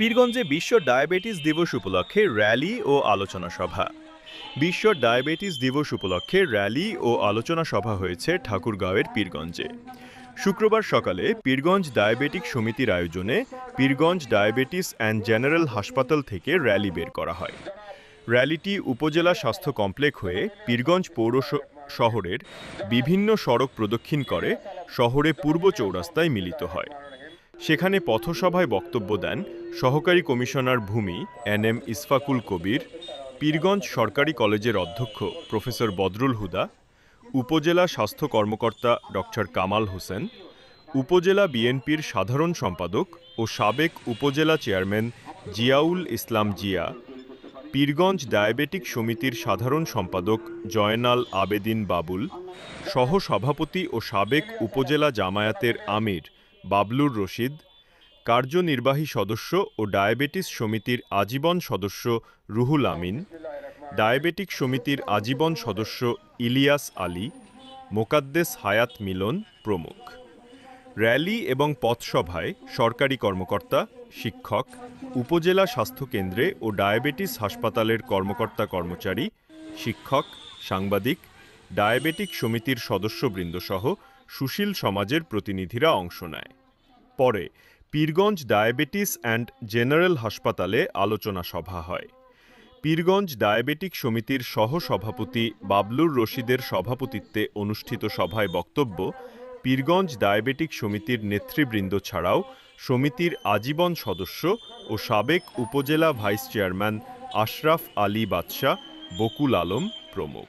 পীরগঞ্জে বিশ্ব ডায়াবেটিস দিবস উপলক্ষে র্যালি ও আলোচনা সভা। বিশ্ব ডায়াবেটিস দিবস উপলক্ষে র্যালি ও আলোচনা সভা হয়েছে ঠাকুরগাঁওয়ের পীরগঞ্জে। শুক্রবার সকালে পীরগঞ্জ ডায়াবেটিক সমিতির আয়োজনে পীরগঞ্জ ডায়াবেটিস অ্যান্ড জেনারেল হাসপাতাল থেকে র্যালি বের করা হয়। র্যালিটি উপজেলা স্বাস্থ্য কমপ্লেক্স হয়ে পীরগঞ্জ পৌর শহরের বিভিন্ন সড়ক প্রদক্ষিণ করে শহরে পূর্ব চৌরাস্তায় মিলিত হয়। সেখানে পথসভায় বক্তব্য দেন সহকারী কমিশনার ভূমি এন এম ইসফাকুল কবির, পীরগঞ্জ সরকারি কলেজের অধ্যক্ষ প্রফেসর বদরুল হুদা, উপজেলা স্বাস্থ্য কর্মকর্তা ডক্টর কামাল হোসেন, উপজেলা বিএনপির সাধারণ সম্পাদক ও সাবেক উপজেলা চেয়ারম্যান জিয়াউল ইসলাম জিয়া, পীরগঞ্জ ডায়াবেটিক সমিতির সাধারণ সম্পাদক জয়নাল আবেদিন বাবুল সহ সভাপতি ও সাবেক উপজেলা জামায়াতের আমির বাবলুর রশিদ, কার্যনির্বাহী সদস্য ও ডায়াবেটিস সমিতির আজীবন সদস্য রুহুল আমিন, ডায়াবেটিক সমিতির আজীবন সদস্য ইলিয়াস আলী, মোকাদ্দেস হায়াত মিলন প্রমুখ। র্যালি এবং পথসভায় সরকারি কর্মকর্তা, শিক্ষক, উপজেলা স্বাস্থ্য কেন্দ্রে ও ডায়াবেটিস হাসপাতালের কর্মকর্তা কর্মচারী, শিক্ষক, সাংবাদিক, ডায়াবেটিক সমিতির সদস্যবৃন্দসহ সুশীল সমাজের প্রতিনিধিরা অংশ নেয়। পরে পীরগঞ্জ ডায়াবেটিস অ্যান্ড জেনারেল হাসপাতালে আলোচনা সভা হয়। পীরগঞ্জ ডায়াবেটিক সমিতির সহ সভাপতি বাবলুর রশিদের সভাপতিত্বে অনুষ্ঠিত সভায় বক্তব্য পীরগঞ্জ ডায়াবেটিক সমিতির নেতৃবৃন্দ ছাড়াও সমিতির আজীবন সদস্য ও সাবেক উপজেলা ভাইস চেয়ারম্যান আশরাফ আলী বাদশাহ, বকুল আলম প্রমুখ।